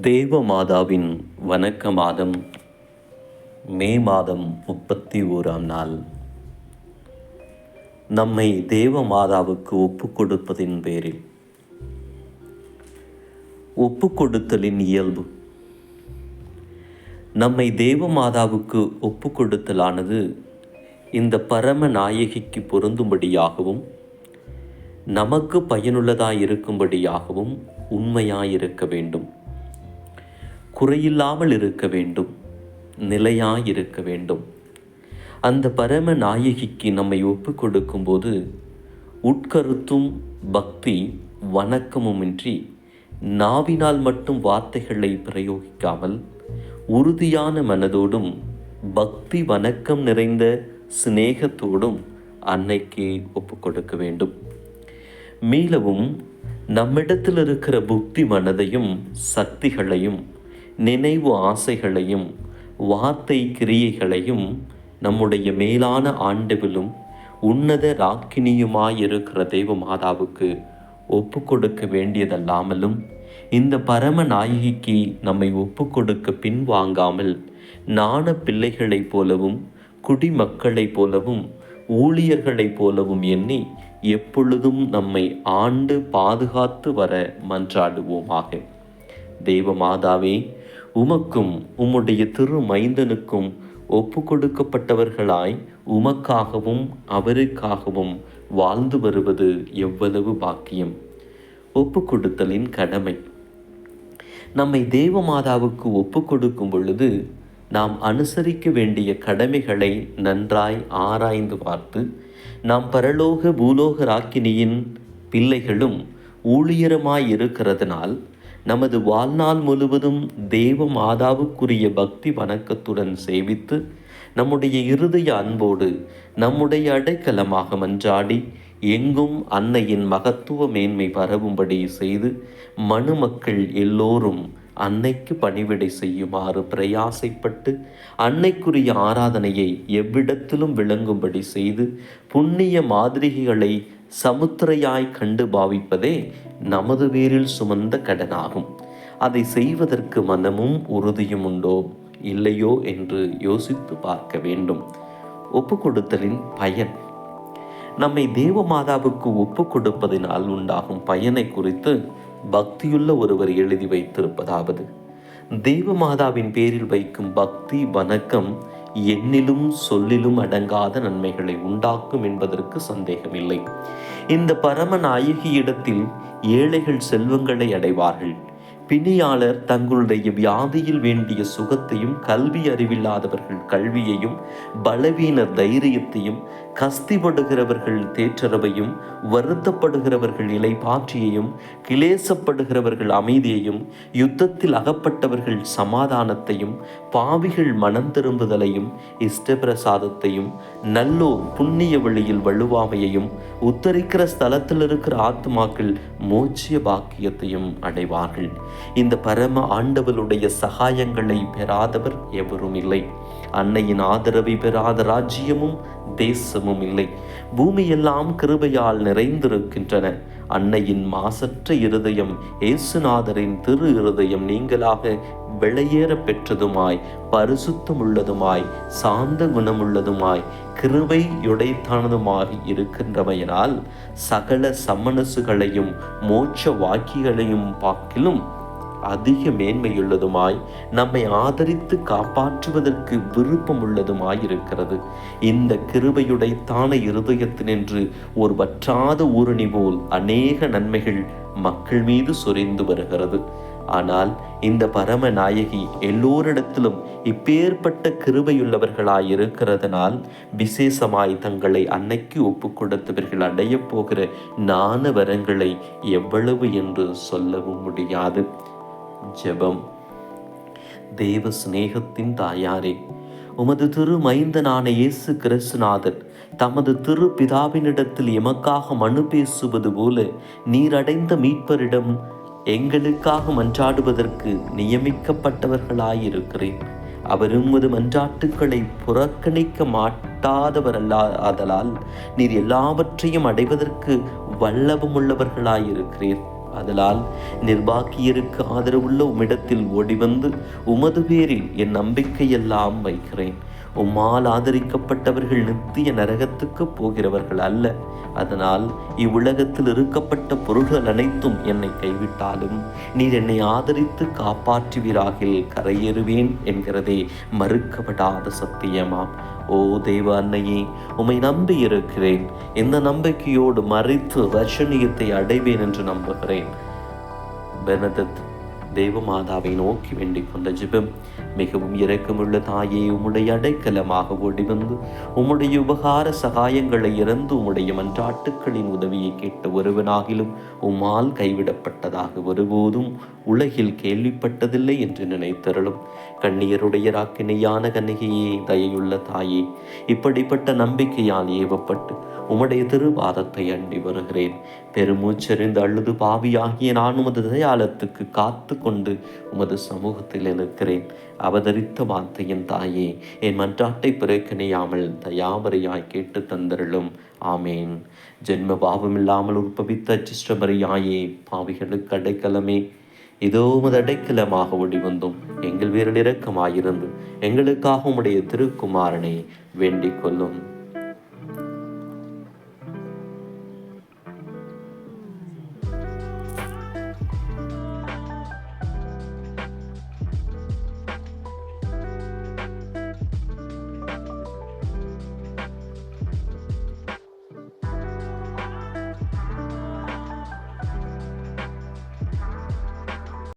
தேவ மாதாவின் வணக்க மாதம் மே மாதம் முப்பத்தி ஓராம் நாள். நம்மை தேவ மாதாவுக்கு ஒப்பு கொடுப்பதின் பேரில். ஒப்பு கொடுத்தலின் இயல்பு. நம்மை தேவ மாதாவுக்கு ஒப்பு கொடுத்தலானது இந்த பரம நாயகிக்கு பொருந்தும்படியாகவும் நமக்கு பயனுள்ளதாய் இருக்கும்படியாகவும் உண்மையாயிருக்க வேண்டும். குறையில்லாமல் இருக்க வேண்டும் நிலையாயிருக்க வேண்டும். அந்த பரம நாயகிக்கு நம்மை ஒப்பு கொடுக்கும்போது உட்கருத்தும் பக்தி வணக்கமுமின்றி நாவினால் மட்டும் வார்த்தைகளை பிரயோகிக்காமல் உறுதியான மனதோடும் பக்தி வணக்கம் நிறைந்த சிநேகத்தோடும் அன்னைக்கு ஒப்பு கொடுக்க வேண்டும். மீளவும் நம்மிடத்தில் இருக்கிற புக்தி மனதையும் சக்திகளையும் நினைவு ஆசைகளையும் வார்த்தை கிரியைகளையும் நம்முடைய மேலான ஆண்டவிலும் உன்னத ராக்கினியுமாயிருக்கிற தெய்வ மாதாவுக்கு ஒப்பு கொடுக்க வேண்டியதல்லாமலும் இந்த பரம நாயகிக்கு நம்மை ஒப்பு கொடுக்க பின்வாங்காமல் நாண பிள்ளைகளைப் போலவும் குடிமக்களைப் போலவும் ஊழியர்களைப் போலவும் எண்ணி எப்பொழுதும் நம்மை ஆண்டு பாதுகாத்து வர மன்றாடுவோமாக. தெய்வ மாதாவே உமக்கும் உம்முடைய திரு மைந்தனுக்கும் ஒப்பு கொடுக்கப்பட்டவர்களாய் உமக்காகவும் அவருக்காகவும் வாழ்ந்து வருவது எவ்வளவு பாக்கியம். ஒப்பு கொடுத்தலின் கடமை. நம்மை தேவ மாதாவுக்கு ஒப்பு கொடுக்கும் பொழுது நாம் அனுசரிக்க வேண்டிய கடமைகளை நன்றாய் ஆராய்ந்து பார்த்து நாம் பரலோக பூலோக ராக்கினியின் பிள்ளைகளும் ஊழியருமாய் இருக்கிறதுனால் நமது வாழ்நாள் முழுவதும் தேவ மாதாவுக்குரிய பக்தி வணக்கத்துடன் சேவித்து நம்முடைய இருதய அன்போடு நம்முடைய அடைக்கலமாக மன்றாடி எங்கும் அன்னையின் மகத்துவ மேன்மை பரவும்படி செய்து மனுமக்கள் எல்லோரும் அன்னைக்கு பணிவிடை செய்யுமாறு பிரயாசைப்பட்டு அன்னைக்குரிய ஆராதனையை எவ்விடத்திலும் விளங்கும்படி செய்து புண்ணிய மாதிரிகளை சமுத்திரையாய் கண்டு பாவிப்பதே நமது பேரில் சுமந்த கடனாகும். அதை செய்வதற்கு மனமும் உறுதியும் உண்டோ? இல்லையோ என்று யோசித்து பார்க்க வேண்டும். ஒப்பு கொடுத்தலின் பயன். நம்மை தேவ மாதாவுக்கு ஒப்பு கொடுப்பதினால் உண்டாகும் பயனை குறித்து பக்தியுள்ள ஒருவர் எழுதி வைத்திருப்பதாவது. தேவ மாதாவின் பேரில் வைக்கும் பக்தி வணக்கம் எண்ணிலும் சொல்லிலும் அடங்காத நன்மைகளை உண்டாக்கும் என்பதற்கு சந்தேகமில்லை. இந்த பரம நாயகியிடத்தில் ஏழைகள் செல்வங்களை அடைவார்கள். பிணியாளர் தங்களுடைய வியாதியில் வேண்டிய சுகத்தையும் கல்வி அறிவில்லாதவர்கள் கல்வியையும் பலவீனர் தைரியத்தையும் கஸ்திப்படுகிறவர்கள் தேற்றரவையும் வருத்தப்படுகிறவர்கள் இலைப்பாற்றியையும் கிளேசப்படுகிறவர்கள் அமைதியையும் யுத்தத்தில் அகப்பட்டவர்கள் சமாதானத்தையும் பாவிகள் மனம் திரும்புதலையும் இஷ்டபிரசாதத்தையும் நல்லோர் புண்ணிய வழியில் வலுவாமையையும் உத்தரிக்கிற ஸ்தலத்தில் இருக்கிற ஆத்மாக்கள் மோட்சிய பாக்கியத்தையும் அடைவார்கள். இந்த பரம ஆண்டவளுடைய சகாயங்களை பெறாதவர் எவரும் இல்லை. அன்னையின் ஆதரவை பெறாத ராஜ்யமும் தேசமும் இல்லை. பூமியெல்லாம் கிருபையால் நிறைந்திருக்கின்றன. அன்னையின் மாசற்ற இருதயம் இயேசுநாதரின் திரு இருதயம் நீங்களாக வெளியேற பெற்றதுமாய் பரிசுத்தமுள்ளதுமாய் சாந்த குணமுள்ளதுமாய் கிருபையுடைத்தானதுமாய் இருக்கின்றமையினால் சகல சமனசுகளையும் மோட்ச வாக்கிகளையும் பாக்கிலும் அதிக மேன்மையுள்ளதுமாய் நம்மை ஆதரித்து காப்பாற்றுவதற்கு விருப்பம் உள்ளதுமாய் இருக்கிறது இந்த கிருபையுடைத்தான இருதயத்தினின்று ஒரு வற்றாத ஊரணி போல் அநேக நன்மைகள் மக்கள் மீது சொரிந்து வருகிறது. ஆனால் இந்த பரம நாயகி எல்லோரிடத்திலும் இப்பேற்பட்ட கிருபையுள்ளவர்களாய் இருக்கிறதுனால் விசேஷமாய் தங்களை அன்னைக்கு ஒப்பு கொடுத்தவர்கள் அடையப் போகிற நான வரங்களை எவ்வளவு என்று சொல்லவும் முடியாது. ஜெபம். தேவ சிநேகத்தின் தாயாரே உமது திரு மைந்தனான இயேசு கிறிஸ்துநாதன் தமது திரு பிதாவினிடத்தில் எமக்காக மனு பேசுவது போல நீரடைந்த மீட்பரிடம் எங்களுக்காக மன்றாடுவதற்கு நியமிக்கப்பட்டவர்களாயிருக்கிறேன். அவர் உமது மன்றாட்டுக்களை புறக்கணிக்க மாட்டாதவரல்லாதலால் நீர் எல்லாவற்றையும் அடைவதற்கு வல்லபமுள்ளவர்களாயிருக்கிறீர் அதலால் நிர்வாகியருக்கு ஆதரவுள்ள உம்மிடத்தில் ஓடி வந்து உமது பேரில் என் நம்பிக்கையெல்லாம் வைக்கிறேன். உம்மால் ஆதரிக்கப்பட்டவர்கள் நித்திய நரகத்துக்கு போகிறவர்கள் அல்ல. அதனால் இவ்வுலகத்தில் இருக்கப்பட்ட பொருள்கள் அனைத்தும் என்னை கைவிட்டாலும் நீர் என்னை ஆதரித்து காப்பாற்றுவீராகில் கரையேறுவேன் என்கிறதே மறுக்கப்படாத சத்தியமாம். ஓ தெய்வ அன்னையே உம்மை நம்பி இருக்கிறேன். இந்த நம்பிக்கையோடு மறைத்து ரஷணியத்தை அடைவேன் என்று நம்புகிறேன். பெனதத் தேவமாதாவை நோக்கி வேண்டிக் கொண்ட ஜிபம் மிகவும் இரக்கமுள்ள தாயே உம்முடைய அடைக்கலமாக ஓடி வந்து உம்முடைய உபகார சகாயங்களை இறந்து உம்முடைய மன்றாட்டுக்களின் உதவியை கேட்ட ஒருவனாகிலும் உம்மால் கைவிடப்பட்டதாக ஒருபோதும் உலகில் கேள்விப்பட்டதில்லை என்று நினைத்தருளும். கண்ணியருடைய ராக்கினையான கன்னிகையே தயையுள்ள தாயே இப்படிப்பட்ட நம்பிக்கையால் ஏவப்பட்டு உம்முடைய திருவாதத்தை அண்டி வருகிறேன். பெருமூச்செறிந்து அழுது பாவியாகிய நான் உமது தயாலத்துக்கு காத்து காத்து கொண்டு உமது சமூகத்தில் இருக்கிறேன் அவதரித்த வார்த்தையின் தாயே என் மன்றாட்டை பிறக்கணியாமல் தயாமறையாய் கேட்டு தந்தருளும். ஆமேன். ஜென்ம பாவமில்லாமல் உற்பவித்த அச்சிஷ்டமரியாயே பாவிகளுக்கு அடைக்கலமே. இதோ உமது அடைக்கலமாக ஒளிவந்தோம் எங்கள் வீரல் இரக்கமாயிருந்து எங்களுக்காக உம்முடைய திருக்குமாரனை வேண்டிக் கொள்ளும்.